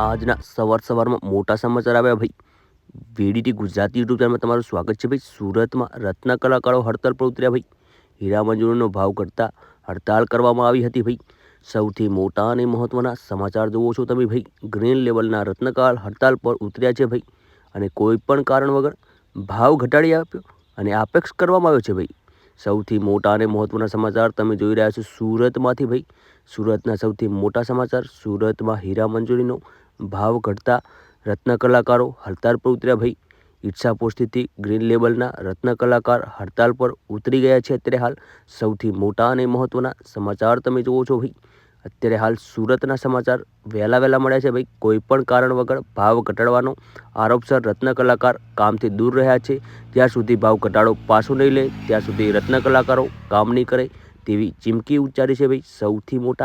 આજના સવાર સવારમાં મોટા સમાચાર આવ્યા ભાઈ. વીડીટી ગુજરાતી યુટ્યુબ ચેનલમાં તમારું સ્વાગત છે ભાઈ. સુરતમાં રત્ન કલાકારો હડતાલ પર ઉતર્યા ભાઈ. હીરા મંજૂરીનો ભાવ ઘટતા હડતાલ કરવામાં આવી હતી ભાઈ. સૌથી મોટા અને મહત્ત્વના સમાચાર જુઓ છો તમે ભાઈ. ગ્રીન લેવલના રત્નકાળ હડતાલ પર ઉતર્યા છે ભાઈ. અને કોઈ પણ કારણ વગર ભાવ ઘટાડી આપ્યો અને આપેક્ષ કરવામાં આવ્યો છે ભાઈ. સૌથી મોટા અને મહત્ત્વના સમાચાર તમે જોઈ રહ્યા છો સુરતમાંથી ભાઈ. સુરતના સૌથી મોટા સમાચાર સુરતમાં હીરા મંજૂરીનો ભાવ ઘટતા રત્ન કલાકારો હડતાલ પર ઉતર્યા. ભાઈ ઈચ્છા પોસ્ટથી ગ્રીન લેબલના રત્ન કલાકાર હડતાલ પર ઉતરી ગયા છે અત્યારે હાલ. સૌથી મોટા અને મહત્ત્વના સમાચાર તમે જુઓ છો, ભાઈ. અત્યારે હાલ સુરતના સમાચાર વહેલા વહેલા મળ્યા છે, ભાઈ. કોઈપણ કારણ વગર ભાવ ઘટાડવાનો આરોપસર રત્ન કલાકાર કામથી દૂર રહ્યા છે. જ્યાં સુધી ભાવ ઘટાડો પાછો નહીં લે, ત્યાં સુધી રત્ન કલાકારો કામ નહીં કરે તેવી ચીમકી ઉચ્ચારી છે, ભાઈ. સૌથી મોટા